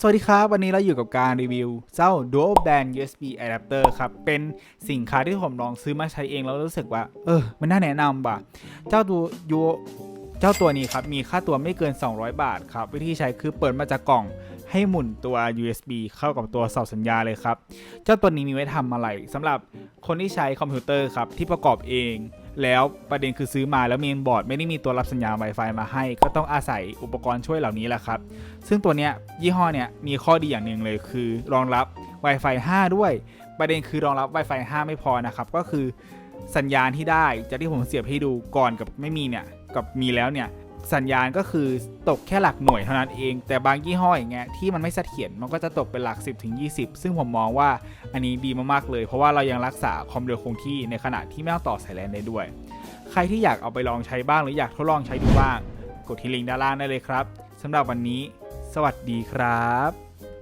สวัสดีครับ วันนี้เราอยู่กับการรีวิว เจ้า Dual Band USB Adapter ครับ เป็นสินค้าที่ผมลองซื้อมาใช้เองแล้วรู้สึกว่า เออ มันน่าแนะนำว่ะ เจ้าตัวยูเจ้าตัวนี้ครับ มีค่าตัวไม่เกิน 200 บาทครับ วิธีใช้คือเปิดมาจากกล่องให้หมุนตัว USB เข้ากับตัวเสาสัญญาเลยครับ เจ้าตัวนี้มีไว้ทำอะไรสำหรับคนที่ใช้คอมพิวเตอร์ครับที่ประกอบเอง แล้วประเด็นคือซื้อมาแล้วเมนบอร์ดไม่ได้มีตัวรับสัญญาณ Wi-Fi มาให้ ก็ต้องอาศัยอุปกรณ์ช่วยเหล่านี้แหละครับ ซึ่งตัวเนี้ยยี่ห้อเนี้ยมีข้อดีอย่างหนึ่งเลยคือ รองรับ Wi-Fi 5 ด้วย ประเด็นคือรองรับ Wi-Fi 5 ไม่พอนะครับ ก็คือสัญญาณที่ได้จากที่ผมเสียบให้ดูก่อนกับไม่มีเนี่ยกับมีแล้วเนี่ย สัญญาณก็คือตกแค่หลักหน่วยเท่านั้นเอง แต่บางยี่ห้ออย่างเงี้ยที่มันไม่เสถียรมันก็จะตกเป็นหลัก 10ถึง20 ซึ่งผมมองว่าอันนี้ดีมากๆเลย เพราะว่าเรายังรักษาความเร็วคงที่ในขณะที่ไม่ต้องต่อสายแลนได้ด้วย ใครที่อยากเอาไปลองใช้บ้างหรืออยากทดลองใช้ดูบ้าง กดที่ลิงก์ด้านล่างได้เลยครับสำหรับวันนี้ สวัสดีครับ